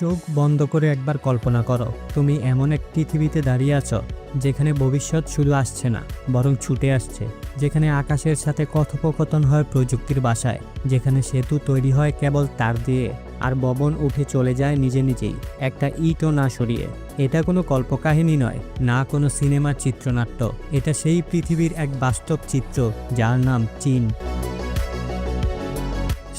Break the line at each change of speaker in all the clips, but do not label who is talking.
চোখ বন্ধ করে একবার কল্পনা করো, তুমি এমন এক পৃথিবীতে দাঁড়িয়ে আছো, যেখানে ভবিষ্যৎ শুধু আসছে না, বরং ছুটে আসছে, যেখানে আকাশের সাথে কথোপকথন হয় প্রযুক্তির বাসায়, যেখানে সেতু তৈরি হয় কেবল তার দিয়ে, আর ববন উঠে চলে যায় নিজে নিজেই, একটা ইটও না সরিয়ে। এটা কোনো কল্পকাহিনী নয়, না কোনো সিনেমার চিত্রনাট্য, এটা সেই পৃথিবীর এক বাস্তব চিত্র, যার নাম চীন।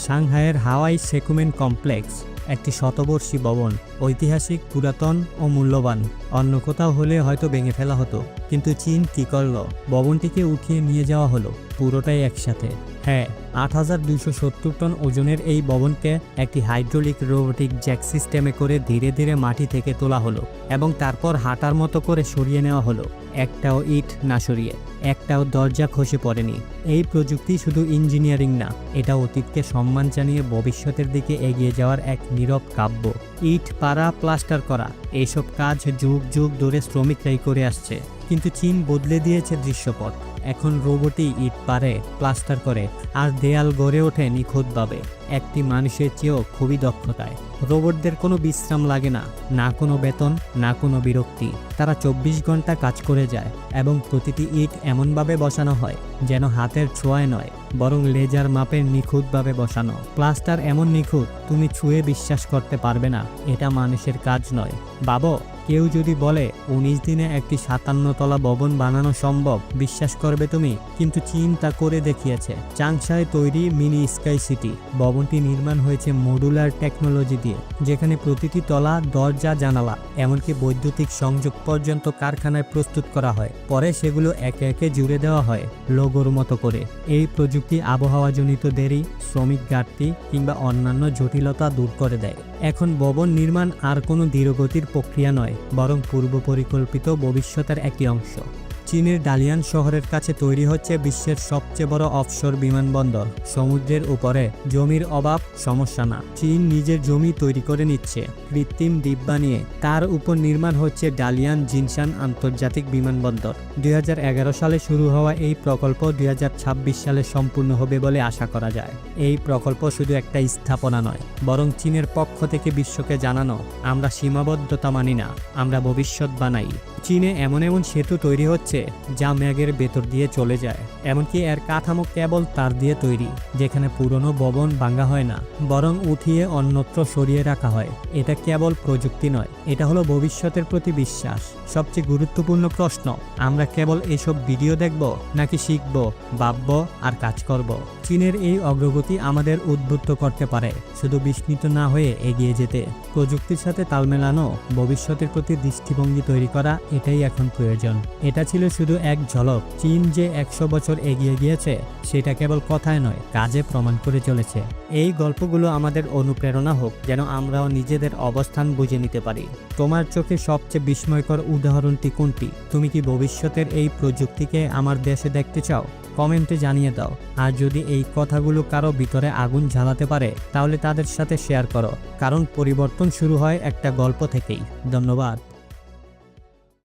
সাংহাইয়ের হাওয়াই সেকুমেন্ট কমপ্লেক্স। একটি শতবর্ষী ভবন, ঐতিহাসিক, পুরাতন ও মূল্যবান। অন্য কোথাও হলে হয়তো ভেঙে ফেলা হতো। কিন্তু চীন কী করল? ভবনটিকে উঠিয়ে নিয়ে যাওয়া হলো। পুরোটাই একসাথে। হ্যাঁ আট হাজার সত্তর টন ওজনের এই ভবনকে একটি হাইড্রোলিক রোবোটিক জ্যাক সিস্টেমে করে ধীরে ধীরে মাটি থেকে তোলা হলো এবং তারপর হাঁটার মতো করে সরিয়ে নেওয়া হলো। একটাও ইট না সরিয়ে, একটাও দরজা খসে পড়েনি। এই প্রযুক্তি শুধু ইঞ্জিনিয়ারিং না, এটা অতীতকে সম্মান জানিয়ে ভবিষ্যতের দিকে এগিয়ে যাওয়ার এক নীরব কাব্য। ইট পাড়া, প্লাস্টার করা এইসব কাজ যুগ যুগ ধরে শ্রমিকরাই করে আসছে। কিন্তু চীন বদলে দিয়েছে দৃশ্যপট। এখন রোবটই ইট পারে প্লাস্টার করে আর দেয়াল গড়ে ওঠে নিখুঁতভাবে। একটি মানুষের চেয়েও খুবই দক্ষতায়। রোবটদের কোনো বিশ্রাম লাগে না না কোনো বেতন, না কোনো বিরক্তি। তারা চব্বিশ ঘণ্টা কাজ করে যায় এবং প্রতিটি ইট এমনভাবে বসানো হয় যেন হাতের ছোঁয়ায় নয়, বরং লেজার মাপের নিখুঁতভাবে বসানো। প্লাস্টার এমন নিখুঁত, তুমি ছুঁয়ে বিশ্বাস করতে পারবে না, এটা মানুষের কাজ নয়। বাবো, কেউ যদি বলে, উনিশ দিনে একটি সাতান্ন তলা ভবন বানানো সম্ভব বিশ্বাস করবে তুমি, কিন্তু চীন তা করে দেখিয়েছে। চাংশায় তৈরি মিনি স্কাই সিটি ভবনটি নির্মাণ হয়েছে মডুলার টেকনোলজি দিয়ে, যেখানে প্রতিটি তলা, দরজা, জানালা, এমনকি বৈদ্যুতিক সংযোগ পর্যন্ত কারখানায় প্রস্তুত করা হয়। পরে সেগুলো একে একে জুড়ে দেওয়া হয় লোগোর মতো করে। এই প্রযুক্তি আবহাওয়াজনিত দেরি, শ্রমিক ঘাটতি কিংবা অন্যান্য জটিলতা দূর করে দেয়। এখন ভবন নির্মাণ আর কোনো ধীরগতির প্রক্রিয়া নয়, বরং পূর্ব পরিকল্পিত ভবিষ্যতের একটি অংশ। চীনের ডালিয়ান শহরের কাছে তৈরি হচ্ছে বিশ্বের সবচেয়ে বড় অফশোর বিমানবন্দর। সমুদ্রের উপরে জমির অভাব, সমস্যা না। চীন নিজের জমি তৈরি করে নিচ্ছে। কৃত্রিম দ্বীপ বানিয়ে তার উপর নির্মাণ হচ্ছে ডালিয়ান জিনশান আন্তর্জাতিক বিমানবন্দর। দুই হাজার এগারো সালে শুরু হওয়া এই প্রকল্প দুই হাজার ছাব্বিশ সালে সম্পূর্ণ হবে বলে আশা করা যায়। এই প্রকল্প শুধু একটা স্থাপনা নয়, বরং চীনের পক্ষ থেকে বিশ্বকে জানানো, আমরা সীমাবদ্ধতা মানি না, আমরা ভবিষ্যৎ বানাই। চীনে এমন এমন সেতু তৈরি হচ্ছে যা ম্যাগের ভেতর দিয়ে চলে যায়। এমনকি এর কাঠামো কেবল তার দিয়ে তৈরি, যেখানে পুরনো ভবন ভাঙ্গা হয় না, বরং উঠিয়ে অন্যত্র সরিয়ে রাখা হয়। এটা কেবল প্রযুক্তি নয়, এটা হলো ভবিষ্যতের প্রতি বিশ্বাস। সবচেয়ে গুরুত্বপূর্ণ প্রশ্ন, আমরা কেবল এসব ভিডিও দেখব, নাকি শিখব, ভাবব, আর কাজ করব? চীনের এই অগ্রগতি আমাদের উদ্বুদ্ধ করতে পারে, শুধু বিস্মিত না হয়ে এগিয়ে যেতে। প্রযুক্তির সাথে তাল মেলানো, ভবিষ্যতের প্রতি দৃষ্টিভঙ্গি তৈরি করা, এটাই এখন প্রয়োজন। এটা ছিল শুধু এক ঝলক, চীন যে একশো বছর এগিয়ে গিয়েছে, সেটা কেবল কথায় নয়, কাজে প্রমাণ করে চলেছে। এই গল্পগুলো আমাদের অনুপ্রেরণা হোক, যেন আমরাও নিজেদের অবস্থান বুঝে নিতে পারি। তোমার চোখে সবচেয়ে বিস্ময়কর উদাহরণটি কোনটি? তুমি কি ভবিষ্যতের এই প্রযুক্তিকে আমার দেশে দেখতে চাও? কমেন্টে জানিয়ে দাও। আর যদি এই কথাগুলো কারও ভিতরে আগুন জ্বালাতে পারে, তাহলে তাদের সাথে শেয়ার করো, কারণ পরিবর্তন শুরু হয় একটা গল্প থেকেই। ধন্যবাদ।